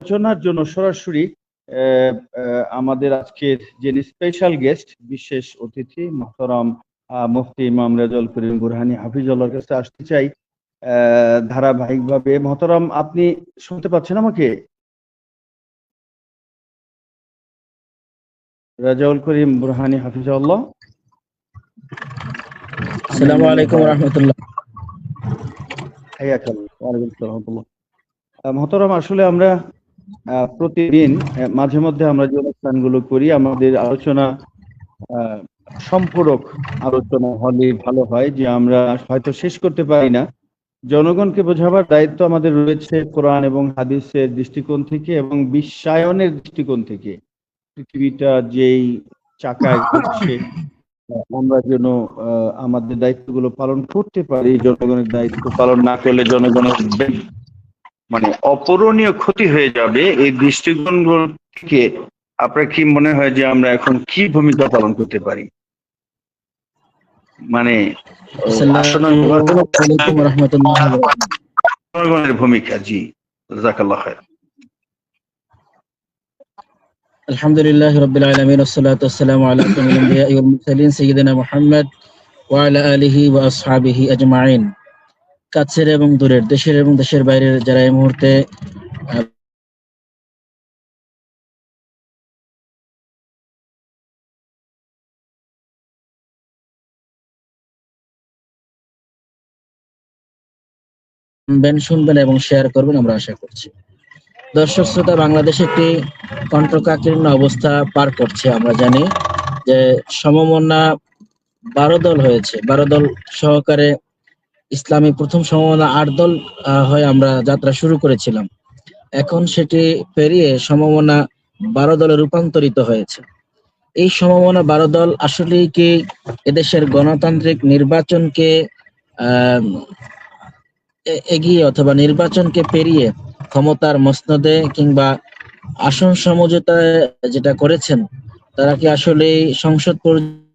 আলোচনার জন্য সরাসরি আমাদের আজকের যিনি স্পেশাল গেস্ট বিশেষ অতিথি মহতরম মুফতি ইমাম রেজাউল করিম বুরহানি হাফিজুল্লাহর কাছে আসতে চাই। ধারাবাহিকভাবে মহতরম আপনি শুনতে পাচ্ছেন আমাকে? রেজাউল করিম বুরহানি হাফিজুল্লাহ। আসসালামু আলাইকুম রহমতুল্লাহ। হাইয়াক আল্লাহ। ওয়ালাইকুম আসসালাম আসলে আমরা প্রতিদিন মাঝে মধ্যে আমরা যে অনুষ্ঠানগুলো করি, আমাদের আলোচনা সম্পূরক আলোচনা হলে ভালো হয় যে আমরা হয়তো শেষ করতে পারি না। জনগণকে বোঝাবার দায়িত্ব আমাদের রয়েছে কোরআন এবং হাদিসের দৃষ্টিকোণ থেকে এবং বিশ্বায়নের দৃষ্টিকোণ থেকে। পৃথিবীটা যেই চাকায় ঘুরছে আমরা যেন আমাদের দায়িত্বগুলো পালন করতে পারি, জনগণের দায়িত্ব পালন না করলে জনগণের মানে অপূরণীয় ক্ষতি হয়ে যাবে এই দৃষ্টিকোণ থেকে আপনার কি মনে হয় যে আমরা এখন কি ভূমিকা পালন করতে পারি মানে আসন্ন আসসালামু আলাইকুম রহমতুল্লাহ জনগণের ভূমিকা জি জাকাল্লাহ খায় الحمد لله رب العالمين والصلاة والسلام على أكرم الأنبياء والمرسلين سيدنا محمد وعلى آله وأصحابه أجمعين কাছের এবং দূরের, দেশের এবং দেশের বাইরের যারা এই মুহূর্তে শুনবেন শুনবেন এবং শেয়ার করবেন, আমরা আশা করছি। দর্শক শ্রোতা, বাংলাদেশ একটি কণ্ঠকাকীর্ণ অবস্থা পার করছে, আমরা জানি যে সমমনা বারো দল হয়েছে। বারো দল সহকারে ইসলামী প্রথম সমমনা আট দল হয়ে আমরা যাত্রা শুরু করেছিলাম। এখন সেটি পেরিয়ে সমমনা বারো দলে রূপান্তরিত হয়েছে। এই সমমনা বারো দল আসলেই কি এদেশের গণতান্ত্রিক নির্বাচনকে এগিয়ে অথবা নির্বাচনকে পেরিয়ে ক্ষমতার মসনদে কিংবা আসন সমঝোতায় যেটা করেছেন, তারা কি আসলে সংসদ পর্য-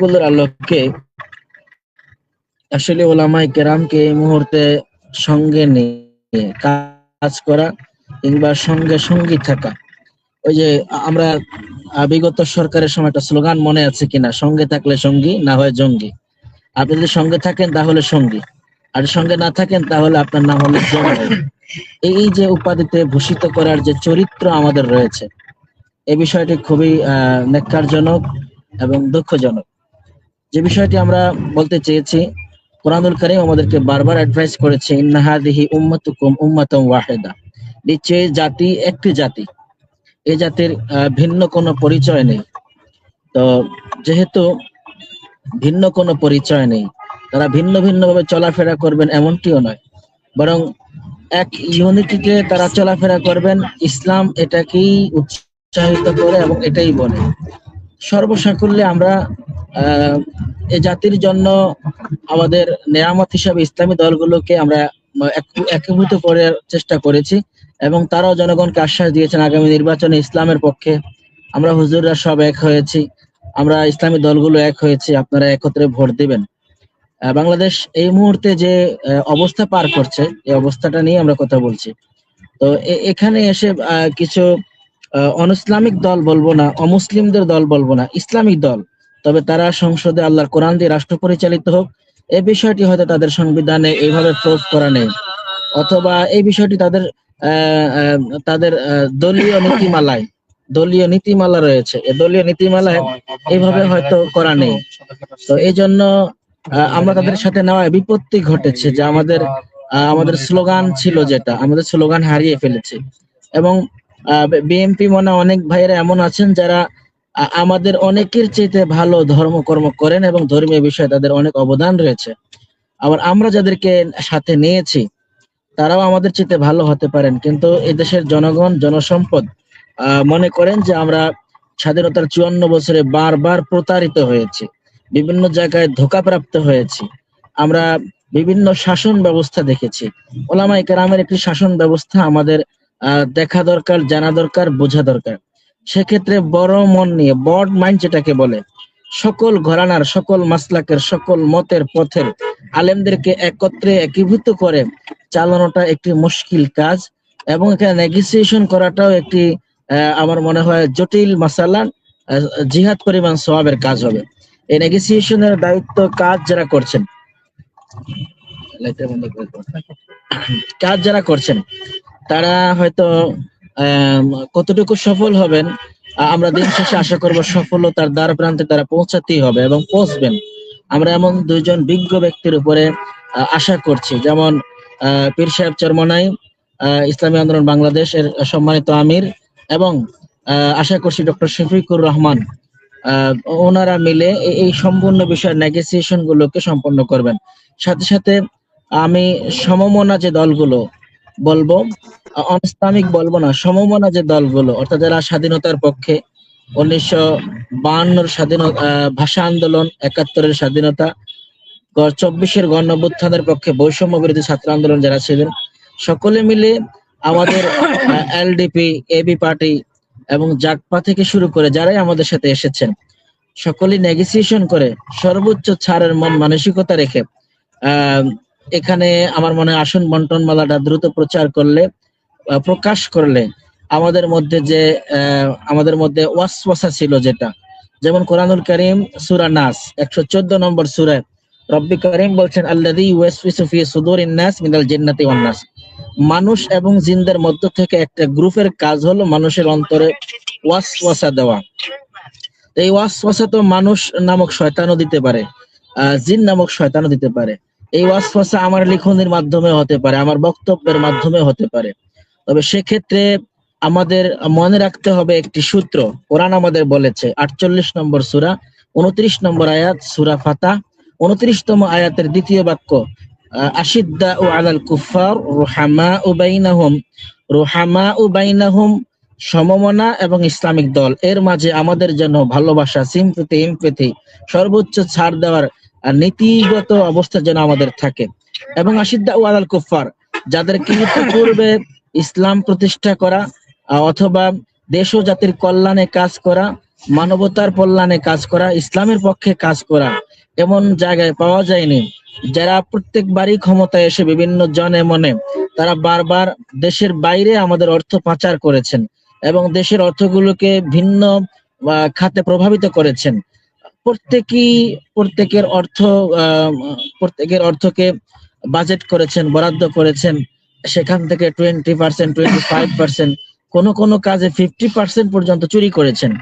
গুলোর আলোকে আসলে ওলামাই কেরামকে এই মুহূর্তে সঙ্গে নিয়ে কাজ করা কিংবা সঙ্গে সঙ্গী থাকা। ওই যে আমরা বিগত সরকারের সময় একটা স্লোগান মনে আছে কিনা? সঙ্গে থাকলে সঙ্গী, না হয় জঙ্গি। আপনি যদি সঙ্গে থাকেন, তাহলে সঙ্গী। আর সঙ্গে না থাকেন, তাহলে আপনার নাম হলো এই যে উপাধিতে ভূষিত করার যে চরিত্র আমাদের রয়েছে এই বিষয়টি খুবই, আহ, নেককারজনক এবং দুঃখজনক। যে বিষয়টি আমরা বলতে চেয়েছি, কোরআনুল কারীম আমাদেরকে বারবার অ্যাডভাইস করেছে ইন্নাহাদিহি উম্মাতুকুম উম্মাতাম ওয়াহিদা। নিচে জাতি একটি জাতি। এই জাতির ভিন্ন কোনো পরিচয় নেই। তো যেহেতু ভিন্ন কোনো পরিচয় নেই, তারা ভিন্ন ভিন্ন ভাবে চলাফেরা করবেন এমনটিও নয়। বরং এক ইউনিটিতে তারা চলাফেরা করবেন, ইসলাম এটাকেই উৎসাহিত করে এবং এটাই বলে। সর্বসাকুল্যে আমরা এ জাতির জন্য আমাদের নেয়ামত হিসাবে ইসলামী দলগুলোকে আমরা এক- একীভূত করার চেষ্টা করেছি এবং তারাও জনগণকে আশ্বাস দিয়েছেন আগামী নির্বাচনে ইসলামের পক্ষে। আমরা হুজুররা সব এক হয়েছি, আমরা ইসলামী দলগুলো এক হয়েছি, আপনারা একত্রে ভোট দিবেন। বাংলাদেশ এই মুহূর্তে যে অবস্থা পার করছে, এই অবস্থাটা নিয়ে আমরা কথা বলছি। তো এখানে এসে কিছু অনইসলামিক দল বলব না, অমুসলিমদের দল বলব না, ইসলামিক দল। তবে তারা সংসদে আল্লাহর কোরআন দিয়ে রাষ্ট্র পরিচালিত হোক এই বিষয়টি হয়তো তাদের সংবিধানে এইভাবে প্রয়োগ করা নেই। অথবা এই বিষয়টি তাদের তাদের দলীয় নীতিমালায়, দলীয় নীতিমালা রয়েছে। দলীয় নীতিমালায় এইভাবে হয়তো করা নেই। তো এই জন্য আমরা তাদের সাথে নেওয়া বিপত্তি ঘটেছে যে আমাদের আমাদের স্লোগান ছিল যেটা, আমাদের স্লোগান হারিয়ে ফেলেছে। এবং বিএনপি মনে অনেক ভাইয়েরা এমন আছেন যারা আমাদের অনেকের চাইতে ভালো ধর্মকর্ম করেন এবং ধর্মীয় বিষয়ে তাদের অনেক অবদান রয়েছে। আবার আমরা যাদেরকে সাথে নিয়েছি, তারাও আমাদের চাইতে ভালো হতে পারেন। কিন্তু এদেশের জনগণ, জনসম্পদ মনে করেন যে আমরা স্বাধীনতার চুয়ান্ন বছরে বারবার প্রতারিত হয়েছি, বিভিন্ন জায়গায় ধোকাপ্রাপ্ত হয়েছি। আমরা বিভিন্ন শাসন ব্যবস্থা দেখেছি। ওলামা কেরামের একটি শাসন ব্যবস্থা আমাদের দেখা দরকার, জানা দরকার, বোঝা দরকার। সেক্ষেত্রে বড় মন নিয়ে, বড মাইন্ড যেটাকে বলে, সকল ঘরানার, সকল মাসলাকের, সকল মতের পথের আলেমদেরকে একত্রে একীভূত করে চালানোটা একটি মুশকিল কাজ এবং এখানে নেগোসিয়েশন করাটাও একটি আমার মনে হয় জটিল মাসালা জিহাদ পরিমাণ সওয়াবের কাজ হবে। এই নেগোসিয়েশনের দায়িত্ব কাজ যারা করছেন। কাজ যারা করছেন তারা হয়তো কতটুকু সফল হবেন আমরা দিন শেষে আশা করব সফলতার দ্বার প্রান্তে তারা পৌঁছাতেই হবে এবং পৌঁছবেন। আমরা এমন দুইজন বিজ্ঞ ব্যক্তির উপরে আশা করছি। যেমন পীর সাহেব চরমনাই ইসলামী আন্দোলন বাংলাদেশের সম্মানিত আমির এবং আশা করছি ডক্টর শফিকুর রহমান ওনারা মিলে এই সম্পূর্ণ বিষয়ের নেগোসিয়েশন গুলোকে সম্পন্ন করবেন। সাথে সাথে আমি সমমনা যে দলগুলো বলব অনিসলামিক বলব না, সমমনা যে দলগুলো, অর্থাৎ যারা স্বাধীনতার পক্ষে, উনিশশো বাহান্নর স্বাধীনতা ভাষা আন্দোলন, একাত্তরের স্বাধীনতা চব্বিশের গণ পক্ষে বৈষম্য বিরোধী ছাত্র আন্দোলন যারা ছিলেন, সকলে মিলে আমাদের এলডিপি, এবি পার্টি এবং জাকপা থেকে শুরু করে যারাই আমাদের সাথে এসেছেন সকলে নেগোসিয়েশন করে সর্বোচ্চ ছাড়ের মন মানসিকতা রেখে এখানে আমার মনে আসন বন্টন মালাটা দ্রুত প্রচার করলে প্রকাশ করলে আমাদের মধ্যে যে আমাদের মধ্যে ওয়াসওয়াসা ছিল যেটা। যেমন কোরআনুল করিম সুরা নাস, একশো চোদ্দ নম্বর সূরায় রব্বি করিম বলছেন নাস মানুষ এবং জিন্দের মধ্য থেকে একটা গ্রুপের কাজ হলো মানুষের অন্তরে ওয়াসওয়াসা দেওয়া। এই ওয়াসওয়াসা তো মানুষ নামক শয়তানও দিতে পারে জিন নামক শয়তানও দিতে পারে। এই ওয়াসওয়াসা আমার লিখনের মাধ্যমে হতে পারে, আমার বক্তব্যের মাধ্যমে হতে পারে। তবে সেক্ষেত্রে আমাদের মনে রাখতে হবে একটি সূত্র। কোরআন আমাদের বলেছে, আটচল্লিশ নম্বর সুরা, উনত্রিশ নম্বর আয়াত, সুরা ফাতা। উনত্রিশতম আয়াতের দ্বিতীয় বাক্য আশিদ্দা ও আলাল কুফার রোহামা ও বাইনাহুম। রুহামা ও বাইনাহুম সমমনা এবং ইসলামিক দল। এর মাঝে আমাদের জন্য ভালোবাসা, সিম্পতি ইমপেথি সর্বোচ্চ ছাড় দেওয়ার আহ, নীতিগত অবস্থা যেন আমাদের থাকে। এবং আশিদ্দা ও আলাল কুফার যাদেরকে পূর্বে ইসলাম প্রতিষ্ঠা করা অথবা দেশ ও জাতির কল্যাণে কাজ করা মানবতার কল্যাণে কাজ করা ইসলামের পক্ষে কাজ করা এমন জায়গায় পাওয়া যায়নি। যারা প্রত্যেকবারই ক্ষমতায় এসে বিভিন্ন জনে মনে তারা বারবার দেশের বাইরে আমাদের অর্থ পাচার করেছেন এবং দেশের অর্থগুলোকে ভিন্ন খাতে প্রভাবিত করেছেন। প্রত্যেকই, প্রত্যেকের অর্থ প্রত্যেকের অর্থকে বাজেট করেছেন, বরাদ্দ করেছেন, সেখান থেকে twenty percent twenty five percent কোনো কোনো কাজে ফিফটি পার্সেন্ট পর্যন্ত চুরি করেছেন।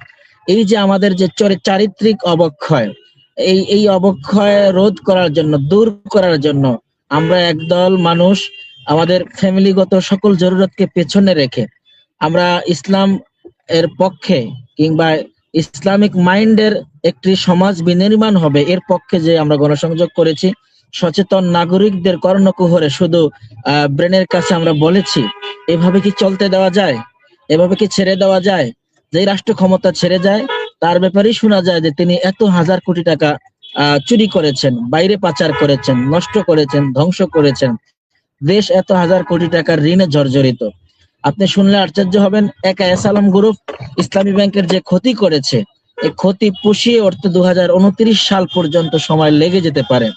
এই যে আমাদের যে চরি- চারিত্রিক অবক্ষয়, এই এই অবক্ষয় রোধ করার জন্য, দূর করার জন্য আমরা একদল মানুষ, আমাদের ফ্যামিলিগত সকল জরুরতকে পেছনে রেখে আমরা ইসলাম এর পক্ষে কিংবা ইসলামিক মাইন্ডের একটি সমাজ বিনির্মাণ হবে। এর পক্ষে যে আমরা গণসংযোগ করেছি, সচেতন নাগরিকদের কর্ণকুহরে শুধু ব্রেনের কাছে আমরা বলেছি, এভাবে কি চলতে দেওয়া যায়? এভাবে কি ছেড়ে দেওয়া যায়? যে রাষ্ট্র ক্ষমতা ছেড়ে যায়, তার ব্যাপারেই শোনা যায় যে তিনি এত হাজার কোটি টাকা চুরি করেছেন, বাইরে পাচার করেছেন, নষ্ট করেছেন, ধ্বংস করেছেন। দেশ এত হাজার কোটি টাকার ঋণে জর্জরিত। আপনি শুনলে আশ্চর্য হবেন, একা এসালাম গ্রুপ ইসলামী ব্যাংকের যে ক্ষতি করেছে এই ক্ষতি পুষিয়ে উঠতে দু সাল পর্যন্ত সময় লেগে যেতে পারে।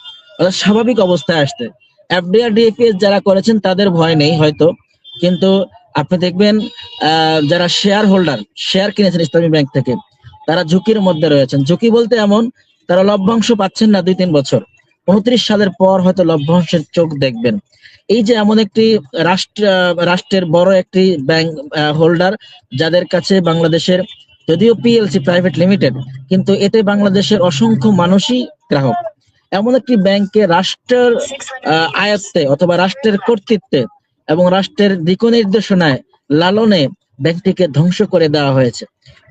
স্বাভাবিক অবস্থায় আসতে। এফডিআর যারা করেছেন তাদের ভয় নেই হয়তো, কিন্তু আপনি দেখবেন যারা শেয়ার হোল্ডার শেয়ার কিনেছেন ইসলামী ব্যাংক থেকে, তারা ঝুঁকির মধ্যে রয়েছেন। ঝুঁকি বলতে এমন, তারা লভ্যাংশ পাচ্ছেন না দুই তিন বছর। উনত্রিশ সালের পর হয়তো লভ্যাংশের চোখ দেখবেন। এই যে এমন একটি রাষ্ট্র, রাষ্ট্রের বড় একটি ব্যাংক হোল্ডার যাদের কাছে বাংলাদেশের, যদিও পিএলসি প্রাইভেট লিমিটেড কিন্তু এতে বাংলাদেশের অসংখ্য মানুষই গ্রাহক। এমন একটি ব্যাংকে রাষ্ট্রের আয়ত্তে অথবা রাষ্ট্রের কর্তৃত্বে এবং রাষ্ট্রের দিক নির্দেশনায় লালনে ব্যাংকটিকে ধ্বংস করে দেওয়া হয়েছে।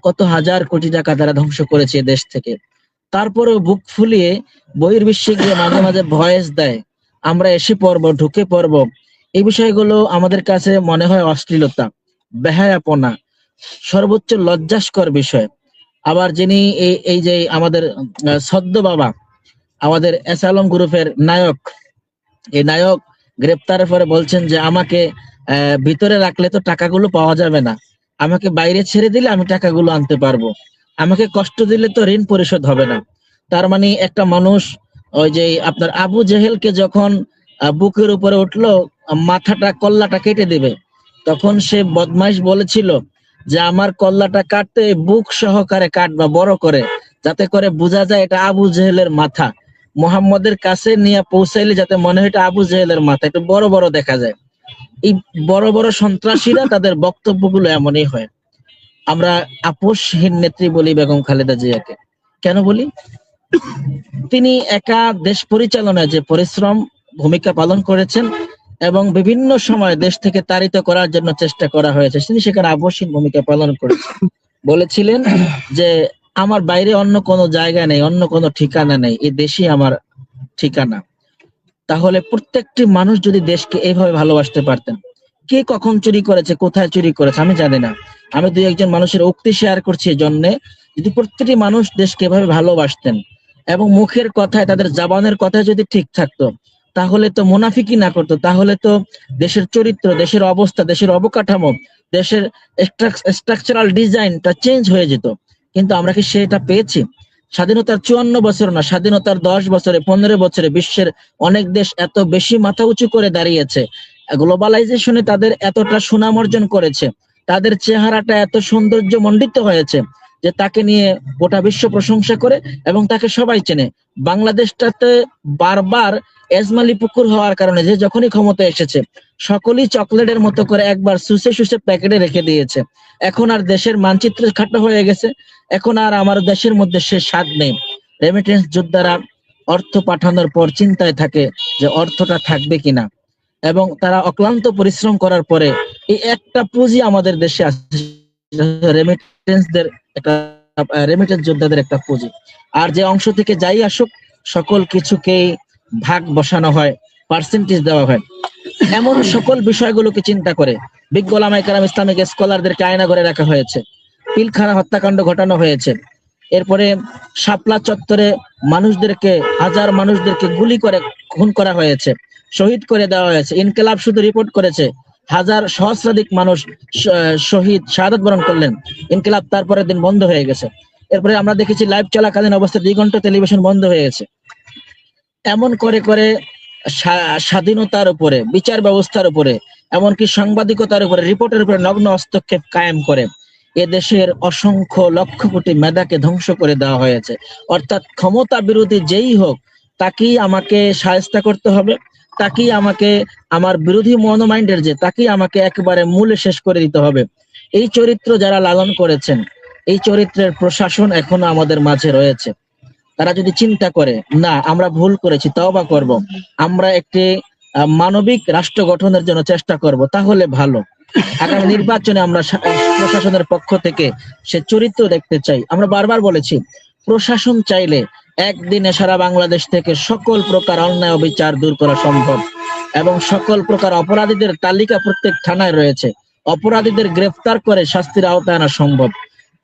কত হাজার কোটি টাকা তারা ধ্বংস করেছে দেশ থেকে। তারপরেও বুক ফুলিয়ে বহির্বিশ্বে গিয়ে মাঝে মাঝে ভয়েস দেয়, আমরা এসে পড়ব, ঢুকে পড়ব। এই বিষয়গুলো আমাদের কাছে মনে হয় অশ্লীলতা, বেহায়াপনা, সর্বোচ্চ লজ্জাস্কর বিষয়। আবার যিনি এই এই যে আমাদের সদ্য বাবা, আমাদের এসালম গ্রুপের নায়ক, এই নায়ক গ্রেপ্তারের পরে বলছেন যে, আমাকে ভিতরে রাখলে তো টাকাগুলো পাওয়া যাবে না। আমাকে বাইরে ছেড়ে দিলে আমি টাকাগুলো আনতে পারব। আমাকে কষ্ট দিলে তো ঋণ পরিশোধ হবে না। তার মানে একটা মানুষ, ওই যে আপনার আবু জেহেলকে যখন বুকের উপরে উঠল, মাথাটা, কল্লাটা কেটে দিবে, তখন সে বদমাইশ বলেছিল যে, আমার কল্লাটা কাটতে বুক সহকারে কাটবা বড় করে, যাতে করে বোঝা যায় এটা আবু জেহেলের মাথা। মোহাম্মদের কাছে নিয়ে পৌঁছাইলে যাতে মনে হয় এটা আবু জেহেলের মাথা। একটু বড় বড় দেখা যায়। এই বড় বড় সন্ত্রাসীরা তাদের বক্তব্যগুলো এমনই হয়। আমরা আপোষহীন নেত্রী বলি বেগম খালেদা জিয়াকে। কেন বলি? তিনি একা দেশ পরিচালনায় যে পরিশ্রম, ভূমিকা পালন করেছেন এবং বিভিন্ন সময় দেশ থেকে তাড়িত করার জন্য চেষ্টা করা হয়েছে, তিনি সেখানে আবশ্যিক ভূমিকা পালন করেছেন। বলেছিলেন যে, আমার বাইরে অন্য কোনো জায়গা নেই, অন্য কোনো ঠিকানা নেই এই দেশই আমার ঠিকানা। তাহলে প্রত্যেকটি মানুষ যদি দেশকে এইভাবে ভালোবাসতে পারতেন কে কখন চুরি করেছে, কোথায় চুরি করেছে, আমি জানি না। আমি দুই একজন মানুষের উক্তি শেয়ার করছি এই জন্যে যদি প্রত্যেকটি মানুষ দেশকে এভাবে ভালোবাসতেন এবং মুখের কথায়, তাদের জাবানের কথায় যদি ঠিক থাকতো, তাহলে তো মুনাফিকি না করতো, তাহলে তো দেশের চরিত্র, দেশের অবস্থা, দেশের অবকাঠামো, দেশের স্ট্রাকচারাল ডিজাইনটা চেঞ্জ হয়ে যেত। কিন্তু আমরা কি সেটা পেয়েছি? স্বাধীনতার চুয়ান্ন বছর না, স্বাধীনতার দশ বছরে, পনেরো বছরে বিশ্বের অনেক দেশ এত বেশি মাথা উঁচু করে দাঁড়িয়েছে গ্লোবালাইজেশনে তাদের এতটা সুনাম অর্জন করেছে। তাদের চেহারাটা এত সৌন্দর্য মণ্ডিত হয়েছে যে তাকে নিয়ে গোটা বিশ্ব প্রশংসা করে এবং তাকে সবাই চেনে। বাংলাদেশটাতে বারবার এজমালি পুকুর হওয়ার কারণে যে যখনই ক্ষমতা এসেছে, সকলেই চকলেটের মতো করে একবার সুসে সুসে প্যাকেটে রেখে দিয়েছে। এখন আর দেশের মানচিত্র খাটো হয়ে গেছে, এখন আর আমার দেশের মধ্যে সে স্বাদ নেই। রেমিটেন্স যোদ্ধারা অর্থ পাঠানোর পর চিন্তায় থাকে যে অর্থটা থাকবে কিনা। এবং তারা অক্লান্ত পরিশ্রম করার পরে এই একটা পুঁজি আমাদের দেশে রেমিটেন্সদের একটা রেমিটেন্স যোদ্ধাদের একটা পুঁজি। আর যে অংশ থেকে যাই আসুক, সকল কিছুকেই ভাগ বসানো হয় পার্সেন্টেজ দেওয়া হয়। এমন সকল বিষয়গুলোকে চিন্তা করে বিজ্ঞ ওলামায়ে কেরাম ইসলামিক স্কলারদেরকে আয়না করে রাখা হয়েছে। পিলখানা হত্যাকাণ্ড ঘটানো হয়েছে। এরপরে শাপলা চত্বরে মানুষদেরকে, হাজার মানুষদেরকে গুলি করে, খুন করা হয়েছে, শহীদ করে দেওয়া হয়েছে, ইনকেলাব শুধু রিপোর্ট করেছে, হাজার সহস্রাধিক মানুষ শহীদ, শাহাদত বরণ করলেন, ইনকেলাব তারপরের দিন বন্ধ হয়ে গেছে। এরপরে আমরা দেখেছি লাইভ চলাকালীন অবস্থায় দুই ঘণ্টা টেলিভিশন বন্ধ হয়ে গেছে এমন করে করে স্বা- স্বাধীনতার উপরে, বিচার ব্যবস্থার উপরে, এমনকি সাংবাদিকতার উপরে, রিপোর্টের উপরে নগ্ন হস্তক্ষেপ কায়েম করে। এ দেশের অসংখ্য লক্ষ কোটি মেধাকে ধ্বংস করে দেওয়া হয়েছে। অর্থাৎ ক্ষমতা বিরোধী যেই হোক, তাকেই আমাকে সাহায্য করতে হবে, তাকেই আমাকে আমার বিরোধী মনোমাইন্ডের যে, তাকেই আমাকে একেবারে মূলে শেষ করে দিতে হবে। এই চরিত্র যারা লালন করেছেন, এই চরিত্রের প্রশাসন এখনও আমাদের মাঝে রয়েছে। তারা যদি চিন্তা করে, না, আমরা ভুল করেছি তাও বা করব, আমরা একটি মানবিক রাষ্ট্র গঠনের জন্য চেষ্টা করব, তাহলে ভালো। আগামী নির্বাচনে আমরা প্রশাসনের পক্ষ থেকে সে চরিত্র দেখতে চাই। আমরা বারবার বলেছি, প্রশাসন চাইলে একদিনে সারা বাংলাদেশ থেকে সকল প্রকার অন্যায় অবিচার দূর করা সম্ভব এবং সকল প্রকার অপরাধীদের তালিকা প্রত্যেক থানায় রয়েছে। অপরাধীদের গ্রেফতার করে শাস্তির আওতায় আনা সম্ভব।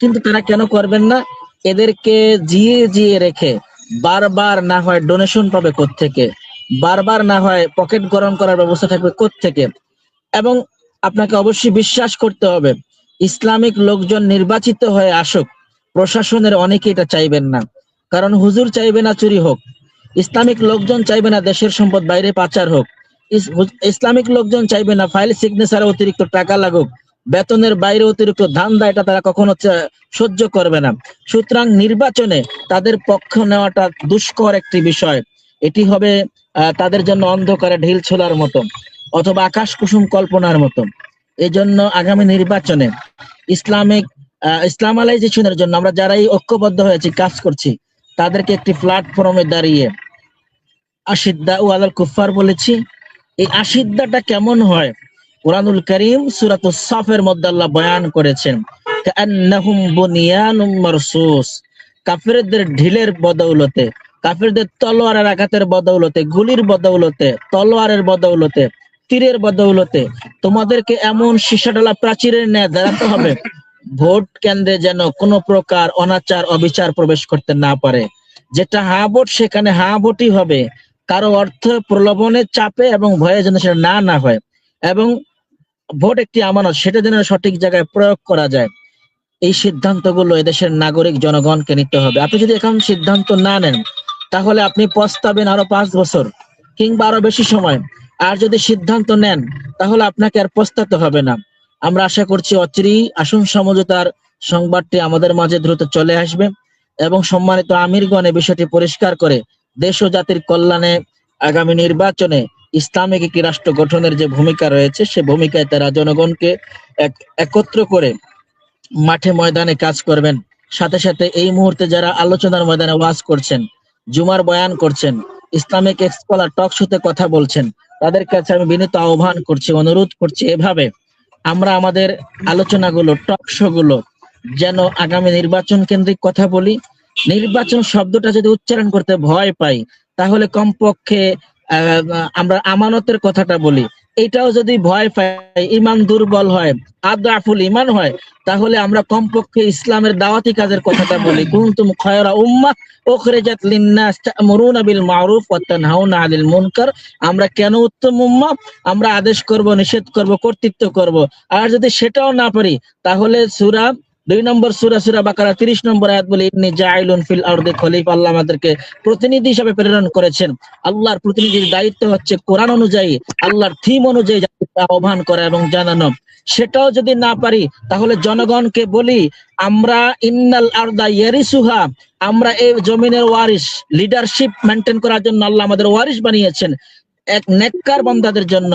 কিন্তু তারা কেন করবেন না? এদেরকে জিয়ে জিয়ে রেখে বারবার না হয় ডোনেশন পাবে থেকে বারবার না হয় পকেট গরম করার ব্যবস্থা থাকবে থেকে এবং আপনাকে অবশ্যই বিশ্বাস করতে হবে। ইসলামিক লোকজন নির্বাচিত হয়ে আসুক, প্রশাসনের অনেকে এটা চাইবেন না। কারণ হুজুর চাইবে না চুরি হোক, ইসলামিক লোকজন চাইবে না দেশের সম্পদ বাইরে পাচার হোক ইসলামিক লোকজন চাইবে না ফাইল সিগনেচারে অতিরিক্ত টাকা লাগুক, বেতনের বাইরে অতিরিক্ত ধান্দা এটা তারা কখনো সহ্য করবে না। সুতরাং নির্বাচনে তাদের পক্ষ নেওয়াটা দুষ্কর একটি বিষয়। এটি হবে তাদের জন্য অন্ধকারে ঢিল ছোলার মতো। অথবা আকাশ কুসুম কল্পনার মতো এই জন্য আগামী নির্বাচনে ইসলামিক ইসলামালাইজেশনের জন্য আমরা যারাই ঐক্যবদ্ধ হয়েছি কাজ করছি, তাদেরকে একটি প্ল্যাটফর্মে দাঁড়িয়ে আশিদ্দা ও আলাল কুফার বলেছি। এই আশিদ্দাটা কেমন হয়? কোরআনুল করিম সুরাতুস সাফের মধ্যে আল্লাহ বয়ান করেছেন কাফেরদের ঢিলের বদৌলতে, কাফেরদের তলোয়ারের আঘাতের বদৌলতে, গুলির বদৌলতে, তলোয়ারের বদৌলতে তীরের বদৌলতে। তোমাদেরকে এমন সীসাডালা প্রাচীরের ন্যায় দাঁড়াতে হবে, ভোট কেন্দ্রে যেন কোনো প্রকার অনাচার, অবিচার প্রবেশ করতে না পারে। যেটা হা ভোট, সেখানে হা ভোটই হবে। কারও অর্থ প্রলোভনের চাপে এবং ভয়ে যেন সেটা না না হয়। এবং ভোট একটি আমানত, সেটা যেন সঠিক জায়গায় প্রয়োগ করা যায়। এই সিদ্ধান্তগুলো এদেশের নাগরিক জনগণকে নিতে হবে। আপনি যদি এখন সিদ্ধান্ত না নেন, তাহলে আপনি পস্তাবেন আরও পাঁচ বছর কিংবা আরও বেশি সময়। আর যদি সিদ্ধান্ত নেন, তাহলে আপনাকে আর পস্তাতে হবে না। আমরা আশা করছি অচিরেই আসন সমঝোতার সংবাদটি আমাদের মাঝে দ্রুত চলে আসবে এবং সম্মানিত আমিরগণ এই বিষয়টি পরিষ্কার করে দেশ ও জাতির কল্যাণে আগামী নির্বাচনে ইসলামিক একটি রাষ্ট্র গঠনের যে ভূমিকা রয়েছে, সে ভূমিকায় তারা জনগণকে এক- একত্র করে মাঠে ময়দানে কাজ করবেন। সাথে সাথে এই মুহূর্তে যারা আলোচনার ময়দানে ওয়াজ করছেন, জুমার বয়ান করছেন, ইসলামিক এক্সপলার টক শোতে কথা বলছেন তাদের কাছে আমি বিনীত আহ্বান করছি, অনুরোধ করছি এভাবে আমরা আমাদের আলোচনাগুলো টক শো গুলো যেন আগামী নির্বাচন কেন্দ্রিক কথা বলি। নির্বাচন শব্দটা যদি উচ্চারণ করতে ভয় পাই, তাহলে কমপক্ষে আমরা আমানতের কথাটা বলি। এটাও যদি ভয় পায় ইমান দুর্বল হয়, আদাফুল ইমান হয়, তাহলে আমরা কমপক্ষে ইসলামের দাওয়াতি কাজের কথাটা বলি। কুনতুম খয়রা উম্মাহ উখরিজাত লিন-নাস তা'মুরুনা বিল মা'রুফ ওয়া তানহাউনা 'আনিল মুনকার। আমরা কেন উত্তম উম্মাহ? আমরা আদেশ করব, নিষেধ করব, কর্তৃত্ব করব। আর যদি সেটাও না পারি, তাহলে সূরা দুই নম্বর সূরা সূরা বাকারা 30 নম্বর আয়াত বলে, ইন্নী জাইলুন ফিল আরদি খলিফা আল্লাহ আমাদেরকে প্রতিনিধি হিসেবে প্রেরণ করেছেন। আল্লাহর প্রতিনিধির দায়িত্ব হচ্ছে কোরআন অনুযায়ী, আল্লাহর থিম অনুযায়ী আহ্বান করা এবং জানানো। সেটাও যদি না পারি, তাহলে জনগণকে বলি, আমরা ইন্নাল আরদা ইয়ারিসুহা আমরা এই জমিনের ওয়ারিস লিডারশিপ মেনটেন করার জন্য আল্লাহ আমাদের ওয়ারিস বানিয়েছেন, এক নেককার বান্দাদের জন্য।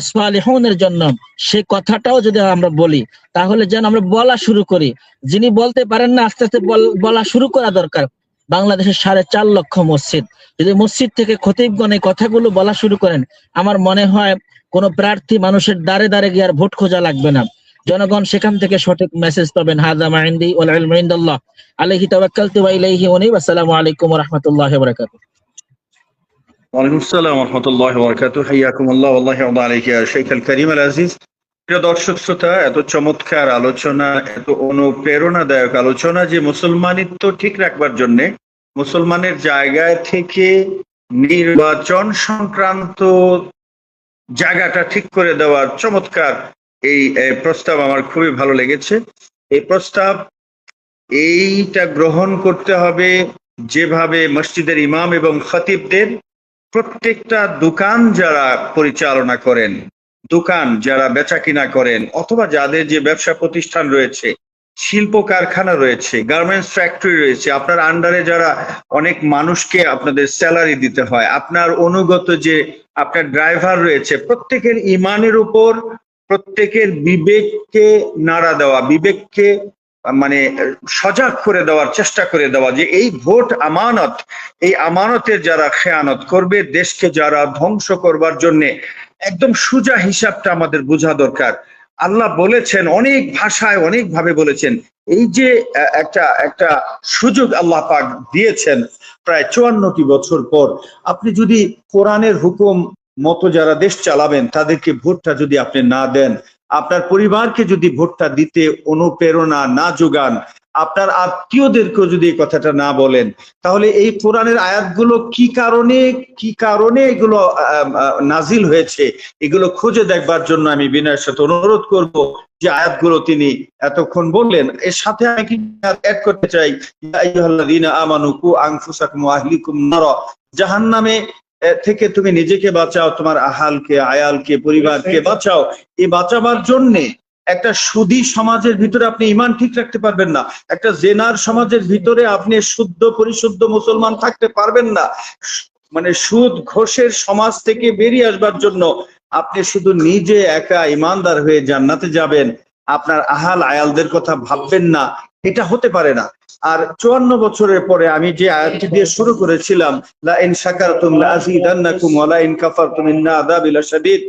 সালিহুনের জন্য সেই কথাটাও যদি আমরা বলি, তাহলে যেন আমরা বলা শুরু করি। যিনি বলতে পারেন না, আস্তে আস্তে বল- শুরু করা দরকার। বাংলাদেশের সাড়ে চার লক্ষ মসজিদ। যদি মসজিদ থেকে খতিবগণ এই কথাগুলো বলা শুরু করেন, আমার মনে হয় কোন প্রার্থী মানুষের দ্বারে দ্বারে গিয়ে আর ভোট খোঁজা লাগবে না। জনগণ সেখান থেকে সঠিক মেসেজ পাবেন হাদা মাইন্দি ওয়াল ইলমু আলাইহি তাওয়াক্কালতু ওয়া ইলাইহি উনীব। আসসালামু আলাইকুম ওয়া রাহমাতুল্লাহি ওয়ালাইকুম আসসালাম রহমতুল্লাহ বরকাত হাইয়াকুম আল্লাহ আলাইহি শেখ আল করিম আল আজিজ। প্রিয় দর্শক শ্রোতা, এত চমৎকার আলোচনা, এত অনুপ্রেরণাদায়ক আলোচনা যে মুসলমানিত্ব ঠিক রাখবার জন্য, মুসলমানের জায়গায় থেকে নির্বাচন সংক্রান্ত জায়গাটা ঠিক করে দেওয়ার চমৎকার এই প্রস্তাব আমার খুবই ভালো লেগেছে। এই প্রস্তাব এইটা গ্রহণ করতে হবে যেভাবে মসজিদের ইমাম এবং খতিবদের প্রত্যেকটা দোকান যারা পরিচালনা করেন, দোকান যারা বেচা কিনা করেন, অথবা যাদের যে ব্যবসা প্রতিষ্ঠান রয়েছে, শিল্প কারখানা রয়েছে গার্মেন্টস ফ্যাক্টরি রয়েছে, আপনার আন্ডারে যারা অনেক মানুষকে আপনাদের স্যালারি দিতে হয়, আপনার অনুগত যে আপনার ড্রাইভার রয়েছে, প্রত্যেকের ইমানের উপর প্রত্যেকের বিবেককে নাড়া দেওয়া, বিবেককে মানে সজাগ করে দেওয়ার চেষ্টা করে দেওয়া যে এই ভোট আমানত, এই আমানতের যারা খেয়ানত করবে, দেশকে যারা ধ্বংস করবার জন্য একদম সুজা হিসাবটা আমাদের বোঝা দরকার। আল্লাহ বলেছেন, অনেক ভাষায় অনেক ভাবে বলেছেন, এই যে একটা একটা সুযোগ আল্লাহ পাক দিয়েছেন প্রায় চুয়ান্নটি বছর পর, আপনি যদি কোরআনের হুকুম মতো যারা দেশ চালাবেন, তাদেরকে ভোটটা যদি আপনি না দেন আপনার পরিবারকে যদি ভোটটা দিতে অনুপ্রেরণা না যোগান, আপনার আত্মীয়দেরকেও যদি এই কথাটা না বলেন, তাহলে এই কোরআনের আয়াতগুলো কি কারণে কি কারণে এগুলো নাজিল হয়েছে? এগুলো খুঁজে দেখবার জন্য আমি বিনয়ের সাথে অনুরোধ করব যে আয়াতগুলো তিনি এতক্ষণ বললেন। এর সাথে আমি অ্যাড করতে চাই? আমানুকু ওয়া আহলিকুম নারা। জাহান্নামে থেকে তুমি নিজেকে বাঁচাও তোমার আহালকে আয়ালকে পরিবারকে বাঁচাও। এই বাঁচাবার জন্যে একটা সুদী সমাজের ভিতরে আপনি ইমান ঠিক রাখতে পারবেন না। একটা জেনার সমাজের ভিতরে আপনি শুদ্ধ পরিশুদ্ধ মুসলমান থাকতে পারবেন না। মানে সুদ ঘোষের সমাজ থেকে বেরিয়ে আসবার জন্য আপনি শুধু নিজে একা ইমানদার হয়ে জান্নাতে যাবেন। আপনার আহাল আয়ালদের কথা ভাববেন না, এটা হতে পারে না। আর চুয়ান্ন বছরের পরে আমি যে আয়াতটি দিয়ে শুরু করেছিলাম, লা ইন শাকারতুম লা আযীদান্নাকুম ওয়া লা ইন কাফারতুম ইন্না আযাবি লাশাদীদ